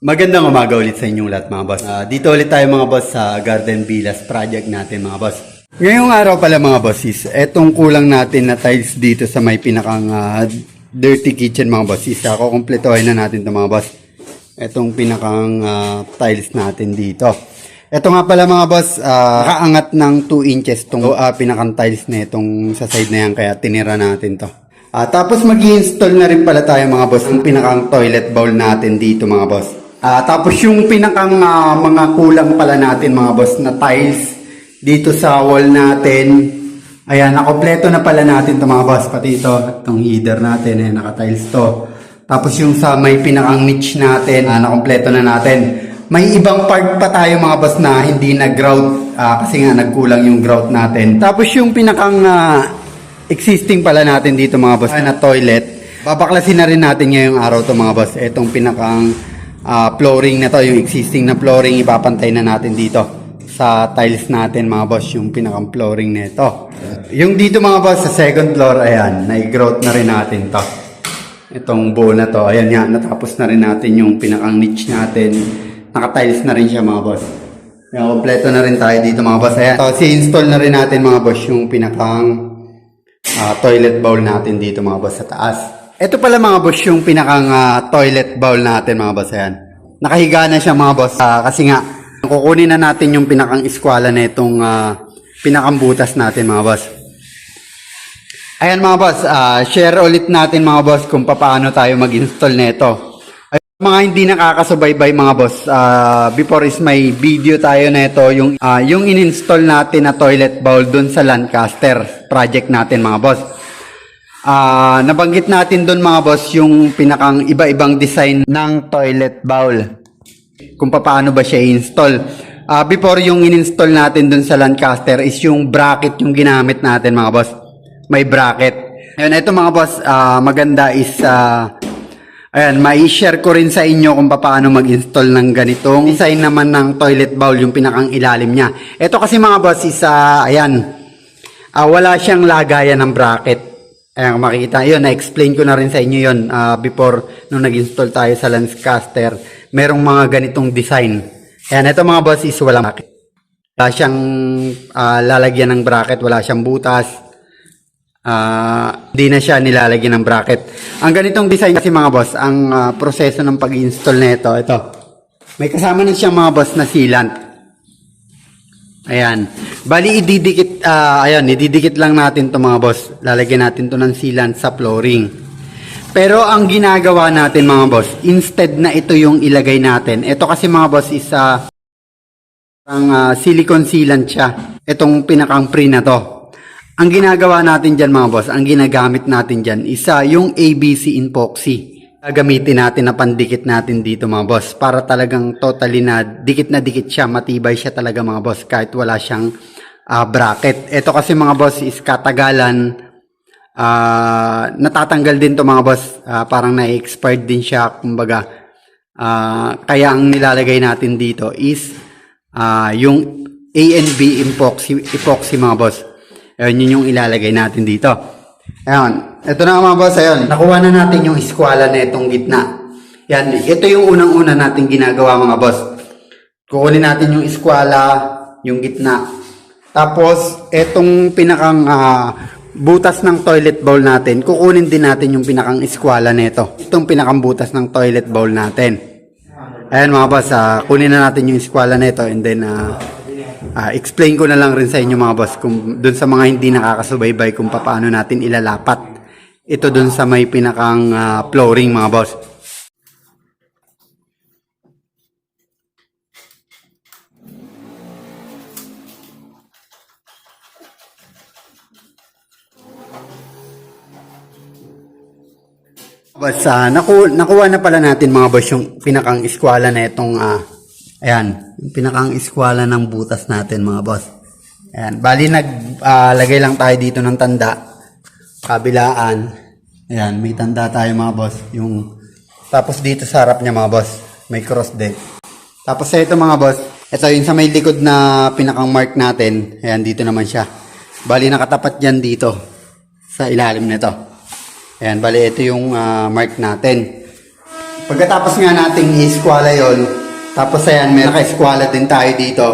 Magandang umaga ulit sa inyong lahat mga boss. Ah, dito ulit tayo mga boss sa Garden Villas project natin mga boss. Ngayong araw pala mga boss is etong kulang natin na tiles dito sa may pinakang ah, dirty kitchen mga boss is ako kumpletuhin na natin to mga boss. Etong pinakang ah, tiles natin dito. Ito nga pala mga boss, ah, nakaangat ng 2 inches tong ah, pinakang tiles na itong sa side na yan kaya tinira natin to. Ah, tapos mag install na rin pala tayo mga boss ng pinakang toilet bowl natin dito mga boss. Ah, tapos yung pinakang ah, mga kulang pala natin mga boss na tiles dito sa wall natin. Ayan, nakompleto na pala natin to mga boss. Pati ito, itong header natin, ayan, naka-tiles to. Tapos yung sa may pinakang niche natin, ah, nakompleto na natin. May ibang part pa tayo mga boss na hindi na grout ah, kasi nga nagkulang yung grout natin. Tapos yung pinakang ah, existing pala natin dito mga boss na toilet. Babaklasin na rin natin ngayong araw to mga boss. Itong pinakang ah, flooring na to, yung existing na flooring ipapantay na natin dito sa tiles natin mga boss, yung pinakang flooring nito. Yung dito mga boss sa second floor, ayan, nai-grout na rin natin to. Itong bowl na to, ayan nga, natapos na rin natin yung pinakang niche natin. Naka-tiles na rin siya mga boss. Ayan, kompleto na rin tayo dito mga boss. Ayan, so, si-install na rin natin mga boss yung pinakang ah, toilet bowl natin dito mga boss sa taas. Ito pala mga boss yung pinakang ah, toilet bowl natin mga boss. Ayan. Nakahiga na siya mga boss ah, kasi nga kukunin na natin yung pinakang eskwala na itong ah, pinakang butas natin mga boss. Ayan mga boss, ah, share ulit natin mga boss kung paano tayo mag-install nito. Mga hindi nakakasubaybay mga boss, ah, before is may video tayo nito yung ah, yung in-install natin na toilet bowl dun sa Lancaster project natin mga boss. Ah, nabanggit natin dun mga boss yung pinakang iba-ibang design ng toilet bowl kung paano ba siya i-install. Ah, before yung in-install natin dun sa Lancaster is yung bracket yung ginamit natin mga boss. May bracket. Ayun, ito mga boss, ah, maganda is ah, ayan, mai-share ko rin sa inyo kung paano mag-install ng ganitong design naman ng toilet bowl yung pinakang ilalim niya. Ito kasi mga boss is ah, ayan, ah, wala siyang lagayan ng bracket. Ayan, makikita, yun, na-explain ko na rin sa inyo yun ah, before nung nag-install tayo sa Lancaster. Merong mga ganitong design. Ayan, ito mga boss is walang bracket. Wala siyang ah, lalagyan ng bracket, wala siyang butas. Ah, hindi na siya nilalagyan ng bracket. Ang ganitong design kasi mga boss, ang ah, proseso ng pag-install nito, ito. May kasama na siyang mga boss na sealant. Ayan. Bali, ididikit, ah, ayan, ididikit lang natin to mga boss. Lalagyan natin to ng sealant sa flooring. Pero ang ginagawa natin mga boss, instead na ito yung ilagay natin, ito kasi mga boss is ah, ang ah, silicone sealant siya. Itong pinakang pre na to. Ang ginagawa natin dyan mga boss, ang ginagamit natin dyan, isa yung ABC epoxy. Gagamitin natin na pandikit natin dito mga boss para talagang totally na dikit na dikit siya, matibay siya talaga mga boss kahit wala siyang ah, bracket. Ito kasi mga boss is katagalan, ah, natatanggal din to mga boss, Ah, parang na-expired din siya, kumbaga. Ah, kaya ang nilalagay natin dito is ah, yung A and B epoxy, epoxy mga boss. Ayun, yun yung ilalagay natin dito. Ayun, ito na mga boss, ayun. Nakuha na natin yung eskwala na itong gitna. Yan, ito yung unang-una natin ginagawa mga boss. Kukunin natin yung eskwala, yung gitna. Tapos, etong pinakang ah, butas ng toilet bowl natin, kukunin din natin yung pinakang eskwala nito. Itong pinakang butas ng toilet bowl natin. Ayan mga boss, ah, kunin na natin yung eskwala nito and then ah, ah, explain ko na lang rin sa inyo mga boss kung dun sa mga hindi nakakasubaybay kung paano natin ilalapat ito dun sa may pinakang ah, flooring mga boss. Boss, ah, naku, nakuha na pala natin mga boss yung pinakang eskwala na itong, ah, ayan, yung pinakang eskwala ng butas natin mga boss. Ayan, bali naglagay lang tayo dito ng tanda, kabilaan. Ayan, may tanda tayo mga boss. Yung, tapos dito sa harap niya mga boss, may cross din. Tapos ito mga boss, ito yung sa may likod na pinakang mark natin. Ayan, dito naman siya. Bali nakatapat yan dito sa ilalim nito. Ayan, bali ito yung ah, mark natin. Pagkatapos nga nating i-squala yon, tapos ayan, may naka-squala din tayo dito.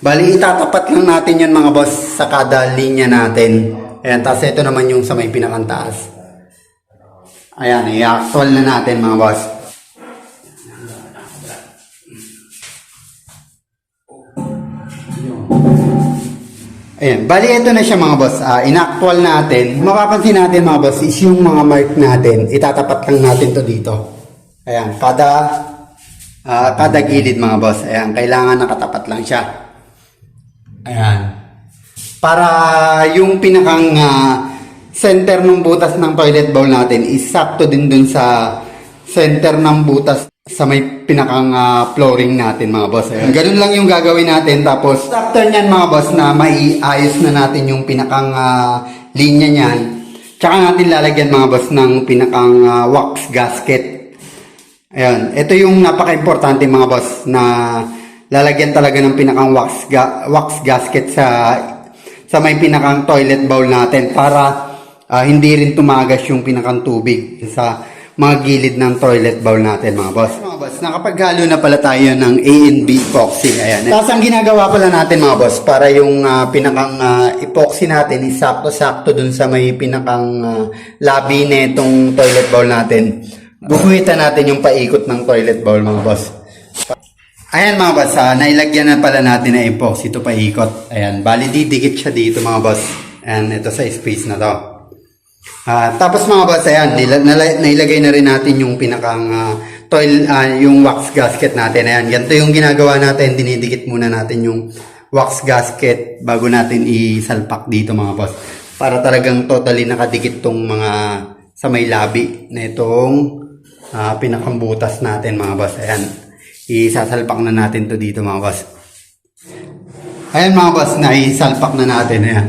Bali, itatapat lang natin yun mga boss sa kada linya natin. Ayan, tapos ito naman yung sa may pinakantaas. Ayan, i-actual na natin mga boss. Ayan, bali ito na siya mga boss. Ah, in-actual natin. Mapapansin natin mga boss is yung mga mark natin. Itatapat lang natin to dito. Ayan, kada ah, kada gilid mga boss. Ayan, kailangan nakatapat lang siya. Ayan. Para yung pinakang ah, center ng butas ng toilet bowl natin is sakto din dun sa center ng butas sa may pinakang ah, flooring natin mga boss. Ayan. Ganun lang yung gagawin natin. Tapos after nyan mga boss na maiayos na natin yung pinakang ah, linya nyan. Tsaka natin lalagyan mga boss ng pinakang ah, wax gasket. Ayan, ito yung napaka-importante mga boss na lalagyan talaga ng pinakang wax, ga- wax gasket sa sa may pinakang toilet bowl natin para ah, hindi rin tumagas yung pinakang tubig sa mga gilid ng toilet bowl natin mga boss. Mga boss, nakapaghalo na pala tayo ng A and B epoxy. Ayan. Tapos ang ginagawa pala natin mga boss para yung ah, pinakang ah, epoxy natin is sakto-sakto dun sa may pinakang ah, labi netong toilet bowl natin. Guguhitan natin yung paikot ng toilet bowl mga boss. Ayan mga boss, ah, nailagyan na pala natin na epoxy ito paikot. Ayan, bali didikit siya dito mga boss. Ayan, ito sa space na to. Ah, tapos mga boss, ayan, nailagay na rin natin yung pinakang ah, toil, ah, yung wax gasket natin. Ayan, ganito yung ginagawa natin, dinidikit muna natin yung wax gasket bago natin isalpak dito mga boss. Para talagang totally nakadikit tong mga sa may labi na itong ah, pinakambutas natin mga boss. Ayan, isasalpak na natin to dito mga boss. Ayan mga boss, naisalpak na natin. Ayan.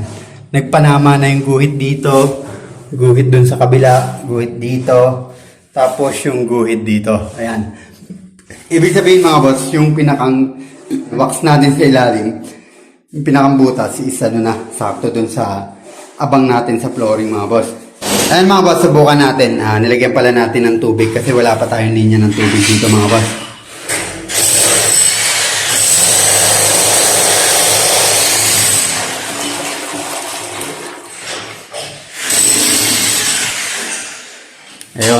Nagpanama na yung guhit dito. Guhit dun sa kabila. Guhit dito. Tapos yung guhit dito. Ayan. Ibig sabihin mga boss, yung pinakang wax natin sa ilalim, yung pinakang butas, is ano na, sakto dun sa abang natin sa flooring mga boss. Ayan mga boss, subukan natin. Ah, nilagyan pala natin ng tubig kasi wala pa tayong linya ng tubig dito mga boss.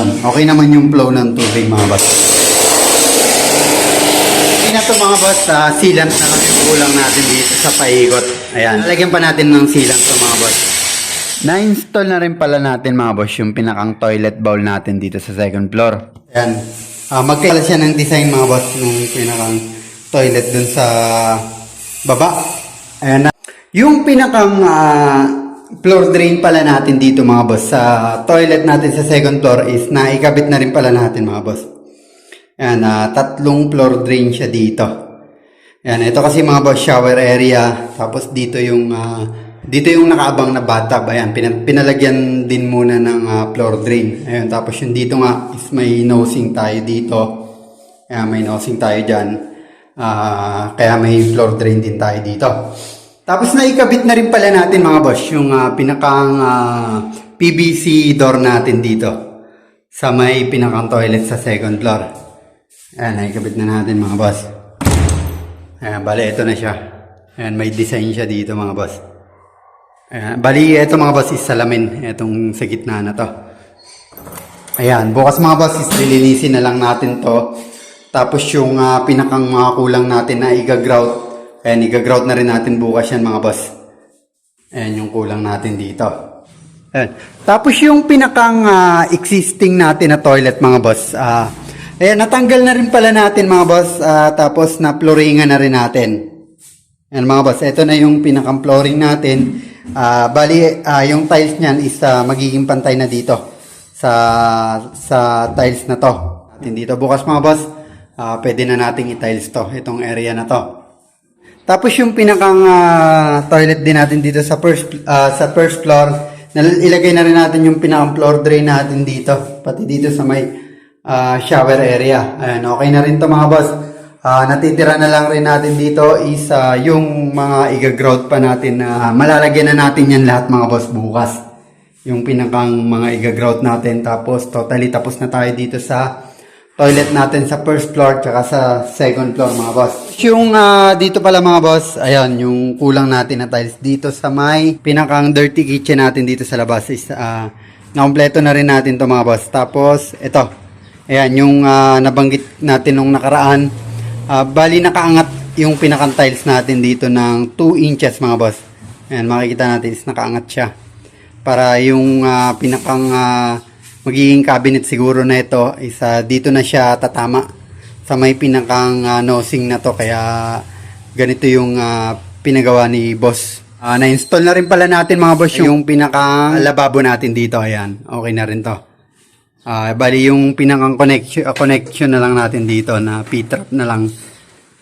Ayun, okay naman yung flow ng tubig mga boss. Okay na to mga boss, ah, sealant na lang yung kulang natin dito sa paikot. Ayan, lagyan pa natin ng sealant to mga boss. Na-install na rin pala natin mga boss yung pinakang toilet bowl natin dito sa second floor. Ayan, ah, magkailan siya ng design mga boss ng pinakang toilet dun sa baba. Ayan na. Yung pinakang ah, floor drain pala natin dito mga boss sa toilet natin sa second floor is naikabit na rin pala natin mga boss. Ayan, ah, tatlong floor drain siya dito. Ayan, ito kasi mga boss shower area. Tapos dito yung ah, dito yung nakaabang na bathtub. Ayan, pina- pinalagyan din muna ng ah, floor drain. Ayan, tapos yung dito nga is may nosing tayo dito. Ayan, may nosing tayo dyan. Ah, kaya may floor drain din tayo dito. Tapos naikabit na rin pala natin mga boss yung ah, pinakang ah, PVC door natin dito sa may pinakang toilet sa second floor. Ayan, naikabit na natin mga boss. Ayan, bali, ito na siya. Ayan, may design siya dito mga boss. Ayan, bali, ito mga boss is salamin. Itong sa gitna na to. Ayan, bukas mga boss is lilinisin na lang natin to. Tapos yung ah, pinakang mga kulang natin na iga-grout. Ayan, iga-grout na rin natin bukas yan mga boss. Ayan yung kulang natin dito. Ayan. Tapos yung pinakang ah, existing natin na toilet mga boss. ah ayan, natanggal na rin pala natin mga boss. ah, tapos na flooringan na rin natin. Ayan mga boss, ito na yung pinakang flooring natin. Ah, bali, ah, yung tiles niyan is ah, magiging pantay na dito sa sa tiles na to. Natin dito bukas mga boss, ah, pwede na nating i-tiles to, itong area na to. Tapos yung pinakang ah, toilet din natin dito sa first ah, sa first floor, ilagay na rin natin yung pinakang floor drain natin dito, pati dito sa may ah, shower area. Ayan, okay na rin to mga boss. Ah, natitira na lang rin natin dito is ah, yung mga iga-grout pa natin na malalagyan na natin yan lahat mga boss bukas. Yung pinakang mga iga-grout natin tapos totally tapos na tayo dito sa toilet natin sa first floor tsaka sa second floor mga boss. Yung ah, dito pala mga boss, ayan, yung kulang natin na tiles dito sa may pinakang dirty kitchen natin dito sa labas is ah, nakompleto na rin natin to mga boss. Tapos, ito, ayan, yung ah, nabanggit natin nung nakaraan, ah, bali nakaangat yung pinakang tiles natin dito ng 2 inches mga boss. Ayan, makikita natin is nakaangat siya para yung ah, pinakang ah, magiging cabinet siguro na ito is ah, dito na siya tatama sa may pinakang ah, nosing na to kaya ganito yung ah, pinagawa ni boss. Ah, na-install na rin pala natin mga boss yung pinakang lababo natin dito. Ayan, okay na rin to. Ah, bali yung pinakang connection, ah, connection na lang natin dito na P-trap na lang.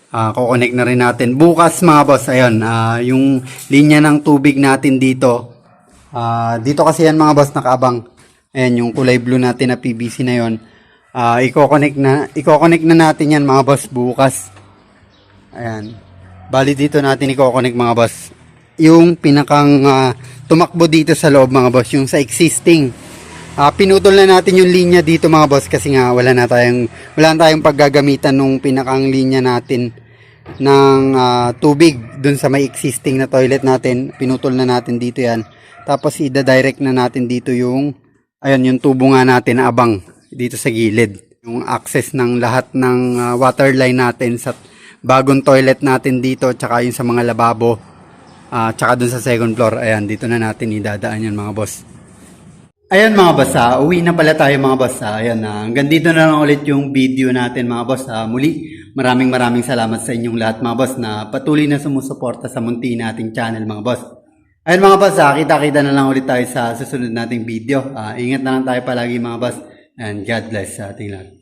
Ah, kukonek na rin natin. Bukas mga boss, ayun, ah, yung linya ng tubig natin dito. Ah, dito kasi yan mga boss nakaabang. Ayan, yung kulay blue natin na PVC na yon. Ah, i-connect na, i-connect na natin yan mga boss bukas. Ayan. Bali dito natin i-connect mga boss. Yung pinakang ah, tumakbo dito sa loob mga boss, yung sa existing. Ah, pinutol na natin yung linya dito mga boss kasi nga wala na tayong wala na tayong paggagamitan nung pinakang linya natin ng ah, tubig dun sa may existing na toilet natin. Pinutol na natin dito 'yan. Tapos ida-direct na natin dito yung ayun yung tubo nga natin na abang dito sa gilid. Yung access ng lahat ng ah, water line natin sa bagong toilet natin dito tsaka yung sa mga lababo ah, tsaka dun sa second floor. Ayan, dito na natin idadaan yan mga boss. Ayan mga boss, ah, uwi na pala tayo mga boss. Ah, ayan, ah, hanggang dito na lang ulit yung video natin mga boss. Ah, muli, maraming maraming salamat sa inyong lahat mga boss na patuloy na sumusuporta sa munti nating channel mga boss. Ayan mga boss, ah, kita-kita na lang ulit tayo sa susunod nating video. Ah, ingat na lang tayo palagi mga boss. And God bless sa ating lahat.